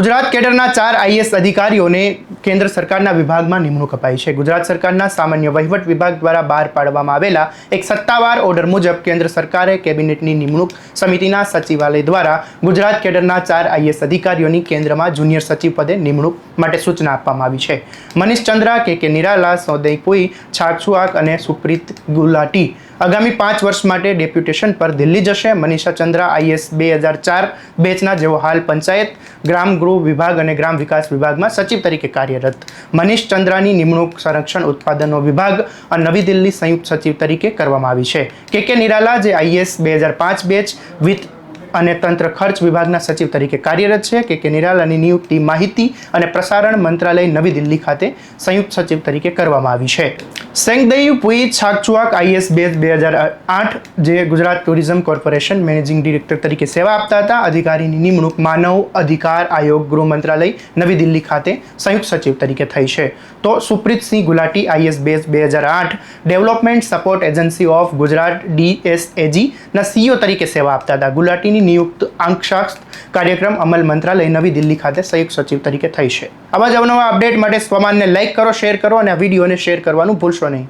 ગુજરાત કેડરના ચાર આઈએસ અધિકારીઓને કેન્દ્ર સરકારના વિભાગમાં નિમણૂક અપાઈ છે. ગુજરાત સરકારના સામાન્ય વહીવટ વિભાગ દ્વારા બહાર પાડવામાં આવેલા એક સત્તાવાર ઓર્ડર મુજબ કેન્દ્ર સરકારે કેબિનેટની નિમણૂક સમિતિના સચિવાલય દ્વારા ગુજરાત કેડરના ચાર આઈએસ અધિકારીઓની કેન્દ્રમાં જુનિયર સચિવ પદે નિમણૂક માટે સૂચના આપવામાં આવી છે. મનીષ ચંદ્રા, કે કે નિરાલા, સોદય પુઈ છાકસુઆક અને સુપ્રીત ગુલાટી આગામી પાંચ વર્ષ માટે ડેપ્યુટેશન પર દિલ્હી જશે. મનીષા ચંદ્રા, આઈએસ બે હજાર ચાર બેચના જેઓ હાલ પંચાયત, ગ્રામ ગૃહ વિભાગ અને ગ્રામ વિકાસ વિભાગમાં સચિવ તરીકે કાર્યરત. મનીષ ચંદ્રાની નિમણૂક સંરક્ષણ ઉત્પાદનો વિભાગ અને નવી દિલ્હી સંયુક્ત સચિવ તરીકે કરવામાં આવી છે. કે કે નિરાલા, જે આઈએસ બે હજાર પાંચ બેચ વિથ અને તંત્ર ખર્ચ વિભાગના સચિવ તરીકે કાર્યરત છે કે કે નિરાલાની નિયુક્તિ માહિતી અને પ્રસારણ મંત્રાલય નવી દિલ્હી ખાતે સંયુક્ત સચિવ તરીકે કરવામાં આવી છે. સેંગદયુ પુઈ છાકચુઆક આઈએસ બે બે હજાર આઠ જે Gujarat tourism corporation managing director તરીકે સેવા આપતા હતા, અધિકારીની નિમણૂક માનવ અધિકાર આયોગ ગૃહ મંત્રાલય નવી દિલ્હી ખાતે સંયુક્ત સચિવ તરીકે થઈ છે. તો સુપ્રીતસિંહ ગુલાટી આઈએસ બેઝ બે હજાર આઠ development support agency of Gujarat DSAG ના સીઈઓ તરીકે સેવા આપતા હતા. ગુલાટીની નિયુક્ત આંકશાસ્ત્ર કાર્યક્રમ અમલ મંત્રાલય નવી દિલ્હી ખાતે સંયુક્ત સચિવ તરીકે થઈ છે. આવા જ અવનવા અપડેટ માટે સ્વમાનને લાઇક કરો, શેર કરો અને આ વિડીયોને શેર કરવાનું ભૂલશો નહીં.